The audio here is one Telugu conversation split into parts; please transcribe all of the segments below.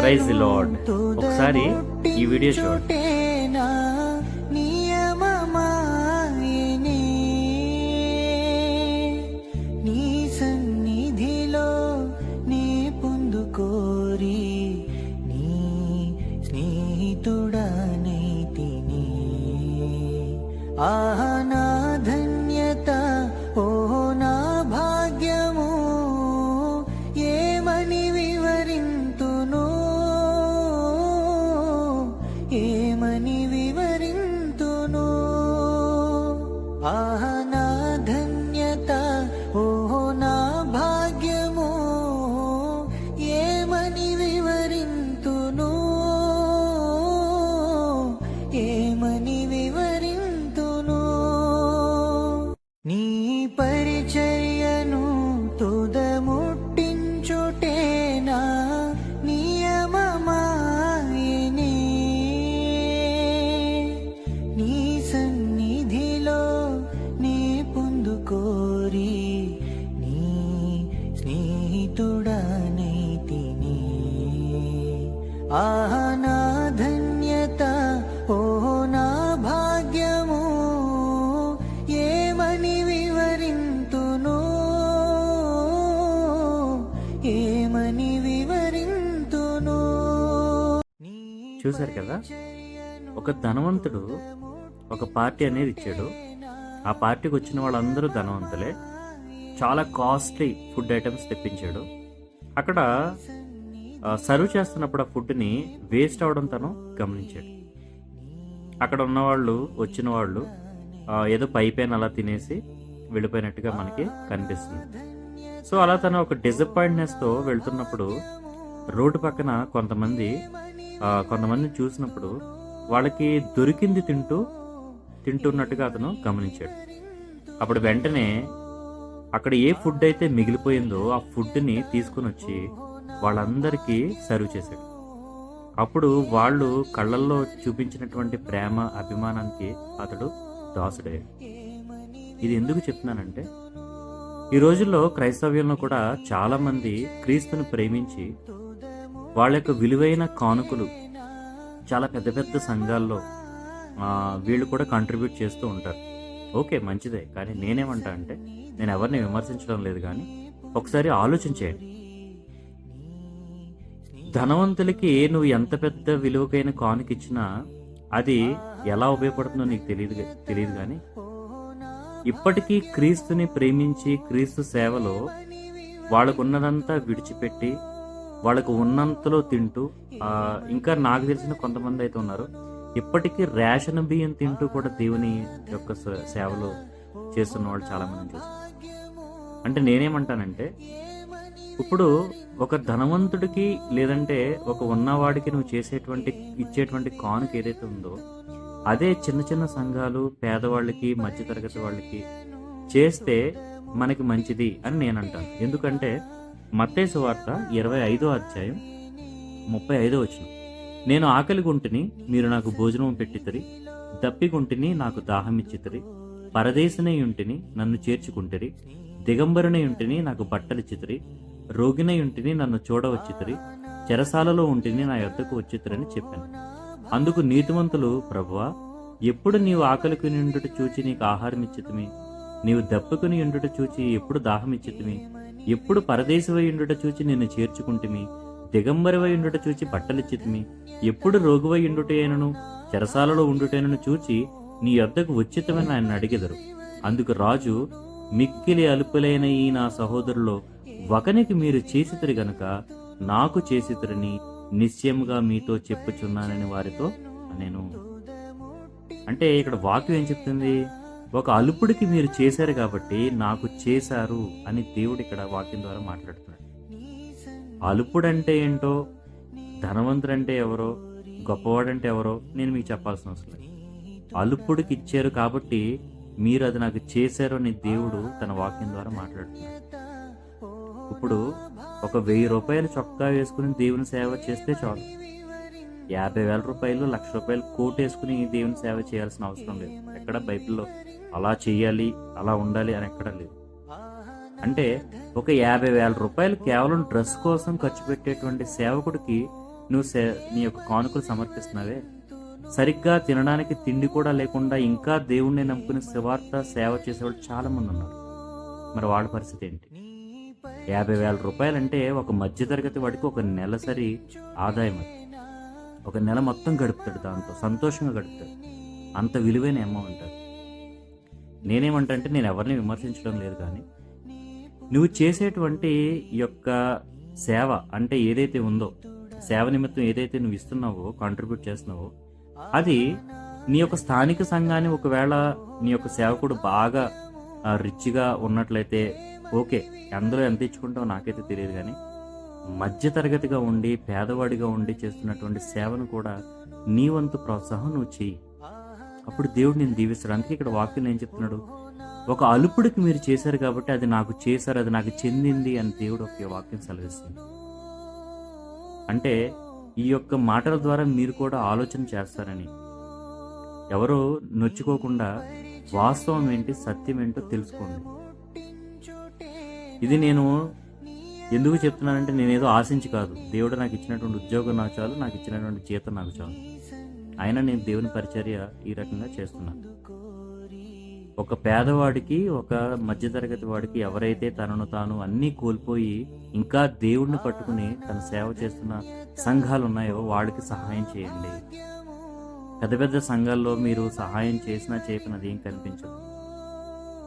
Praise lord. ఒకసారి ఈ వీడియో చూడండి. చూశారు కదా? ఒక ధనవంతుడు ఒక పార్టీ అనేది ఇచ్చాడు. ఆ పార్టీకి వచ్చిన వాళ్ళందరూ ధనవంతులే. చాలా కాస్ట్లీ ఫుడ్ ఐటమ్స్ తెప్పించాడు. అక్కడ సర్వ్ చేస్తున్నప్పుడు ఆ ఫుడ్ని వేస్ట్ అవడం తను గమనించాడు. అక్కడ ఉన్న వాళ్ళు వచ్చిన వాళ్ళు ఏదో పైపైన అలా తినేసి వెళ్ళిపోయినట్టుగా మనకి కనిపిస్తుంది. సో అలా తను ఒక డిసప్పాయింట్నెస్తో వెళ్తున్నప్పుడు రోడ్డు పక్కన కొంతమంది కొంతమందిని చూసినప్పుడు వాళ్ళకి దొరికింది తింటూ తింటున్నట్టుగా అతను గమనించాడు. అప్పుడు వెంటనే అక్కడ ఏ ఫుడ్ అయితే మిగిలిపోయిందో ఆ ఫుడ్ని తీసుకుని వచ్చి వాళ్ళందరికీ సర్వ్ చేశాడు. అప్పుడు వాళ్ళు కళ్ళల్లో చూపించినటువంటి ప్రేమ అభిమానానికి అతడు దాసుడయ్యాడు. ఇది ఎందుకు చెప్తున్నానంటే ఈ రోజుల్లో క్రైస్తవ్యంలో కూడా చాలామంది క్రీస్తును క్రీస్తుని ప్రేమించి వాళ్ళ యొక్క విలువైన కానుకలు చాలా పెద్ద పెద్ద సంఘాల్లో వీళ్ళు కూడా కంట్రిబ్యూట్ చేస్తూ ఉంటారు. ఓకే మంచిదే. కానీ నేనేమంటా అంటే నేను ఎవరిని విమర్శించడం లేదు కానీ ఒకసారి ఆలోచించేయండి ధనవంతులకి నువ్వు ఎంత పెద్ద విలువకైన కానుక ఇచ్చినా అది ఎలా ఉపయోగపడుతుందో నీకు తెలియదు తెలియదు కానీ ఇప్పటికీ క్రీస్తుని ప్రేమించి క్రీస్తు సేవలో వాళ్ళకు ఉన్నదంతా విడిచిపెట్టి వాళ్ళకు ఉన్నంతలో తింటూ ఇంకా నాకు తెలిసిన కొంతమంది అయితే ఉన్నారు. ఇప్పటికీ రేషన్ బియ్యం తింటూ కూడా దేవుని యొక్క సేవలు సేవలో చేస్తున్న వాళ్ళు చాలా మంది చూస్తారు అంటే నేనేమంటానంటే ఇప్పుడు ఒక ధనవంతుడికి లేదంటే ఒక ఉన్నవాడికి నువ్వు చేసేటువంటి ఇచ్చేటువంటి కానుక ఏదైతే ఉందో అదే చిన్న చిన్న సంఘాలు పేదవాళ్ళకి మధ్యతరగతి వాళ్ళకి చేస్తే మనకి మంచిది అని నేను అంటాను ఎందుకంటే మత్తేసు వార్త ఇరవై ఐదో అధ్యాయం ముప్పై ఐదో వచ్చిన నేను ఆకలి గుంటిని మీరు నాకు భోజనం పెట్టితరి దప్పిగుంటిని నాకు దాహం ఇచ్చితరి ఉంటిని నన్ను చేర్చుకుంటరి దిగంబరునై ఉంటిని నాకు బట్టలిచ్చితరి రోగినై ఉంటిని నన్ను చూడవచ్చితరి చెరసాలలో ఉంటిని నా యొద్దకు వచ్చితరని చెప్పాను. అందుకు నీతిమంతులు ప్రభువా ఎప్పుడు నీవు ఆకలికి నిండుట చూచి నీకు ఆహారం ఇచ్చితిమి నీవు దప్పుకుని ఉండుట చూచి ఎప్పుడు దాహం ఇచ్చితమి ఎప్పుడు పరదేశివై ఉండుట చూచి నిన్ను చేర్చుకుంటుమి దిగంబరివై ఉండుట చూచి బట్టలిచ్చితిమి ఎప్పుడు రోగువై ఉండుటేనను చెరసాలలో ఉండుటేనను చూచి నీ వద్దకు ఉచితమని ఆయన అడిగెదరు. అందుకు రాజు మిక్కిలి అలుపులైన ఈ నా సహోదరులో ఒకనికి మీరు చేసితరు గనుక నాకు చేసితురని నిశ్చయముగా మీతో చెప్పుచున్నానని వారితో నేను అంటే ఇక్కడ వాక్యం ఏం చెప్తుంది? ఒక అలుపుడికి మీరు చేశారు కాబట్టి నాకు చేశారు అని దేవుడు ఇక్కడ వాక్యం ద్వారా మాట్లాడుతున్నాడు. అలుపుడంటే ఏంటో ధనవంతుడంటే ఎవరో గొప్పవాడంటే ఎవరో నేను మీకు చెప్పాల్సిన అవసరం లేదు. అలుపుడికి ఇచ్చారు కాబట్టి మీరు అది నాకు చేశారు అని దేవుడు తన వాక్యం ద్వారా మాట్లాడుతున్నాడు. ఇప్పుడు ఒక వెయ్యి రూపాయలు చొక్కా వేసుకుని దేవుని సేవ చేస్తే చాలు. యాభై వేల రూపాయలు లక్ష రూపాయలు కోట్ వేసుకుని దేవుని సేవ చేయాల్సిన అవసరం లేదు. ఎక్కడ బైబిల్లో అలా చేయాలి అలా ఉండాలి అని ఎక్కడ లేదు. అంటే ఒక యాభై వేల రూపాయలు కేవలం డ్రెస్ కోసం ఖర్చు పెట్టేటువంటి సేవకుడికి నువ్వు సే నీ యొక్క కానుకలు సమర్పిస్తున్నావే? సరిగ్గా తినడానికి తిండి కూడా లేకుండా ఇంకా దేవుణ్ణి నమ్ముకుని శివార్త సేవ చేసేవాళ్ళు చాలా మంది ఉన్నారు. మరి వాడి పరిస్థితి ఏంటి? యాభై వేల రూపాయలంటే ఒక మధ్యతరగతి వాడికి ఒక నెలసరి ఆదాయం అది. ఒక నెల మొత్తం గడుపుతాడు దాంతో సంతోషంగా గడుపుతాడు. అంత విలువైన అమౌంట్ అది. నేనేమంటంటే నేను ఎవరిని విమర్శించడం లేదు కానీ నువ్వు చేసేటువంటి ఈ యొక్క సేవ అంటే ఏదైతే ఉందో సేవ నిమిత్తం ఏదైతే నువ్వు ఇస్తున్నావో కాంట్రిబ్యూట్ చేస్తున్నావో అది నీ యొక్క స్థానిక సంఘాన్ని ఒకవేళ నీ యొక్క సేవకుడు బాగా రిచ్గా ఉన్నట్లయితే ఓకే అందులో ఎంత ఇచ్చుకుంటావో నాకైతే తెలియదు కానీ మధ్యతరగతిగా ఉండి పేదవాడిగా ఉండి చేస్తున్నటువంటి సేవను కూడా నీ వంతు ప్రోత్సాహం నువ్వు చెయ్యి. అప్పుడు దేవుడు నేను దీవిస్తాడు. అందుకే ఇక్కడ వాక్యం ఏం చెప్తున్నాడు? ఒక అలుపుడికి మీరు చేశారు కాబట్టి అది నాకు చేశారు అది నాకు చెందింది అని దేవుడు ఒక వాక్యం సెలవిస్తుంది. అంటే ఈ యొక్క మాటల ద్వారా మీరు కూడా ఆలోచన చేస్తారని. ఎవరు నొచ్చుకోకుండా వాస్తవం ఏంటి సత్యం ఏంటో తెలుసుకోండి. ఇది నేను ఎందుకు చెప్తున్నానంటే నేనేదో ఆశించి కాదు. దేవుడు నాకు ఇచ్చినటువంటి ఉద్యోగం నాకు చాలు నాకు ఇచ్చినటువంటి జీతం నాకు చాలు. అయినా నేను దేవుని పరిచర్య ఈ రకంగా చేస్తున్నాను. ఒక పేదవాడికి ఒక మధ్యతరగతి వాడికి ఎవరైతే తనను తాను అన్నీ కోల్పోయి ఇంకా దేవుడిని పట్టుకుని తన సేవ చేస్తున్న సంఘాలు ఉన్నాయో వాడికి సహాయం చేయండి. పెద్ద పెద్ద సంఘాల్లో మీరు సహాయం చేసినా చేయకున్నది ఏం కనిపించదు.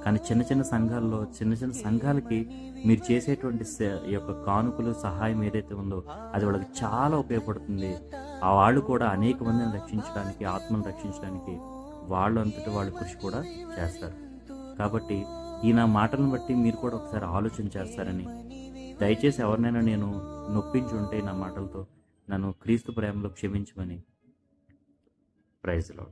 కానీ చిన్న చిన్న సంఘాల్లో చిన్న చిన్న సంఘాలకి మీరు చేసేటువంటి ఈ యొక్క కానుకలు సహాయం ఏదైతే ఉందో అది వాళ్ళకి చాలా ఉపయోగపడుతుంది. ఆ వాళ్ళు కూడా అనేక మందిని రక్షించడానికి ఆత్మను రక్షించడానికి వాళ్ళు అంతటి వాళ్ళు కృషి కూడా చేస్తారు. కాబట్టి ఈ నా మాటలను బట్టి మీరు కూడా ఒకసారి ఆలోచన చేస్తారని. దయచేసి ఎవరినైనా నేను నొప్పించి ఉంటే నా మాటలతో నన్ను క్రీస్తు ప్రేమలో క్షమించమని. ప్రైజ్లో